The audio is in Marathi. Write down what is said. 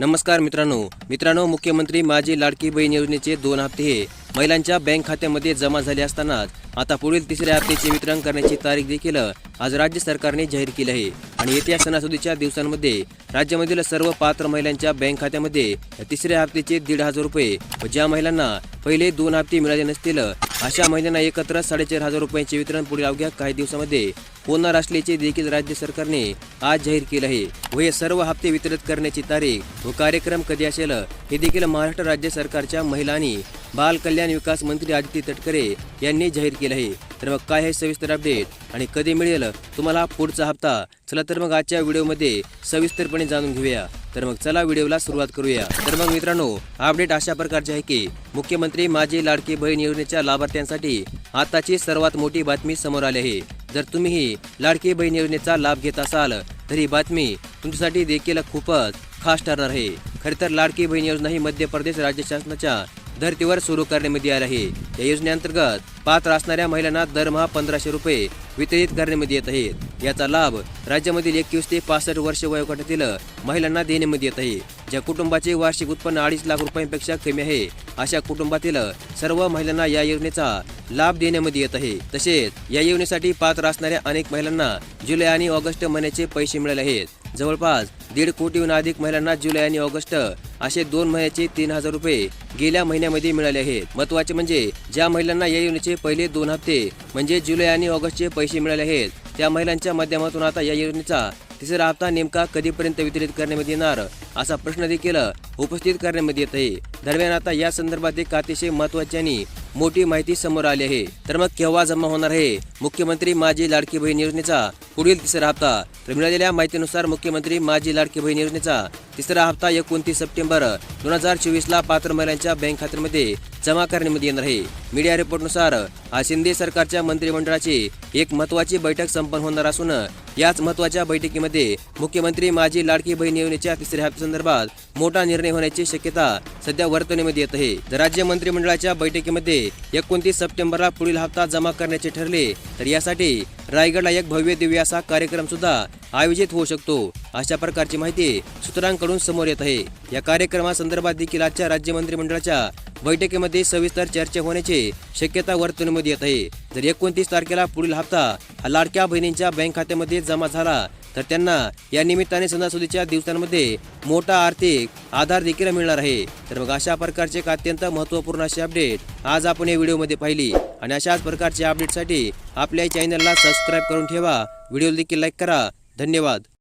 नमस्कार मित्रांनो. मित्रांनो मुख्यमंत्री माझी लाडकी बहीण योजनेचे दोन हप्ते हे महिलांच्या बँक खात्यामध्ये जमा झाले असतानाच आता पुढील तिसऱ्या हप्त्याचे वितरण करण्याची तारीख देखील आज राज्य सरकारने जाहीर केली आहे. आणि येत्या सणासुदीच्या दिवसांमध्ये राज्यामधील सर्व पात्र महिलांच्या बँक खात्यामध्ये तिसऱ्या हप्त्याचे दीड हजार रुपये व ज्या महिलांना पहिले दोन हप्ते मिळाले नसतील अशा महिलांना एकत्र साडेचार हजार रुपयांचे वितरण पुढील अवघ्या काही दिवसामध्ये होणार असल्याचे देखील राज्य सरकारने आज जाहीर केले आहे. व हे सर्व हप्ते वितरित करण्याची तारीख व कार्यक्रम कधी असेल हे देखील महाराष्ट्र राज्य सरकारच्या महिला आणि बाल कल्याण विकास मंत्री आदित्य तटकरे यांनी जाहीर केलं आहे. तर मग काय आहे सविस्तर अपडेट आणि कधी मिळेल? तुम्हाला पुढचा हप्ता? चला तर मग आजच्या व्हिडिओमध्ये सविस्तरपणे जाणून घेऊया. तर मग चला व्हिडिओला सुरुवात करूया. तर मग मित्रांनो अपडेट अशा प्रकारचे आहे की मुख्यमंत्री माझी लाडकी बहीण योजनेच्या लाभार्थ्यांसाठी आताची सर्वात मोठी बातमी समोर आली आहे. जर तुम्हीही लाडकी बहीण योजनेचा लाभ घेत असाल तर ही बातमी तुमच्यासाठी देखील खूपच खास ठरणार आहे. खरे तर लाडकी बहीण योजना ही मध्य प्रदेश राज्य शासनाच्या धर्तीवर सुरू करण्यामध्ये आले आहे. या योजनेअंतर्गत पात्र असणाऱ्या महिलांना दरमहा पंधराशे रुपये वितरित करण्यामध्ये येत आहेत. याचा लाभ राज्यामधील एकवीस ते पासष्ट वर्ष वयोगटातील महिलांना देण्यामध्ये येत आहे. ज्या कुटुंबाचे वार्षिक उत्पन्न अडीच लाख रुपयांपेक्षा कमी आहे अशा कुटुंबातील सर्व महिलांना या योजनेचा लाभ देण्यामध्ये येत आहे. तसेच या योजनेसाठी पात्र असणाऱ्या अनेक महिलांना जुलै आणि ऑगस्ट महिन्याचे पैसे मिळाले आहेत. जवळपास दीड कोटीहून अधिक महिलांना जुलै आणि ऑगस्ट असे दोन महिन्याचे तीन हजार रुपये गेल्या महिन्यामध्ये मिळाले आहेत. महत्त्वाचे म्हणजे ज्या महिलांना या योजनेचे पहिले दोन हप्ते म्हणजे जुलै आणि ऑगस्टचे पैसे मिळाले आहेत त्या महिलांच्या माध्यमातून आता या योजनेचा तिसरा हप्ता नेमका कधीपर्यंत वितरित करण्यात येणार असा प्रश्न देखील उपस्थित करण्यामध्ये येत आहे. दरम्यान आता या संदर्भात एक अतिशय महत्वाची आणि मोठी माहिती समोर आली आहे. तर मग केव्हा जमा होणार आहे? मुख्यमंत्री माझी लाडकी बहीण योजनेचा पुढील तिसरा हप्ता. तर मिळालेल्या माहितीनुसार मुख्यमंत्री माझी लाडकी बहीण योजनेचा तिसरा हप्ता एकोणतीस सप्टेंबर दोन हजार चोवीसला पात्र महिलांच्या बँक खात्यामध्ये जमा करण्यामध्ये येणार आहे. मीडिया रिपोर्टनुसार आज शिंदे सरकारच्या मंत्रिमंडळाची एक महत्वाची बैठक संपन्न होणार असून याच महत्त्वाच्या बैठकीमध्ये मुख्यमंत्री माझी लाडकी बहीण योजनेच्या तिसऱ्या हप्त्यासंदर्भात मोठा निर्णय होण्याची शक्यता सध्या वर्तवणीमध्ये येत आहे. राज्य मंत्रिमंडळाच्या बैठकीमध्ये एकोणतीस सप्टेंबरला पुढील हप्ता जमा करण्याचे ठरले तर यासाठी रायगडला एक भव्य दिव्य असा कार्यक्रम सुद्धा आयोजित होऊ शकतो. अशा प्रकारची माहिती सूत्रांकडून समोर येत आहे. या कार्यक्रमासंदर्भात देखील आजच्या राज्य मंत्रिमंडळाच्या बैठकीमध्ये सविस्तर चर्चा होण्याची शक्यता वर्तवण्यामध्ये येत आहे. जर एकोणतीस तारखेला पुढील हप्ता हा लाडक्या बहिणींच्या बँक खात्यामध्ये जमा झाला तर त्यांना या निमित्ताने सणासुदीच्या दिवसांमध्ये मोठा आर्थिक आधार देखील मिळणार आहे. तर मग अशा प्रकारचे एक अत्यंत महत्त्वपूर्ण अशी अपडेट आज आपण या व्हिडिओमध्ये पाहिली. आणि अशाच प्रकारच्या अपडेटसाठी आपल्या चॅनलला सबस्क्राईब करून ठेवा. व्हिडिओ देखील लाईक करा. धन्यवाद.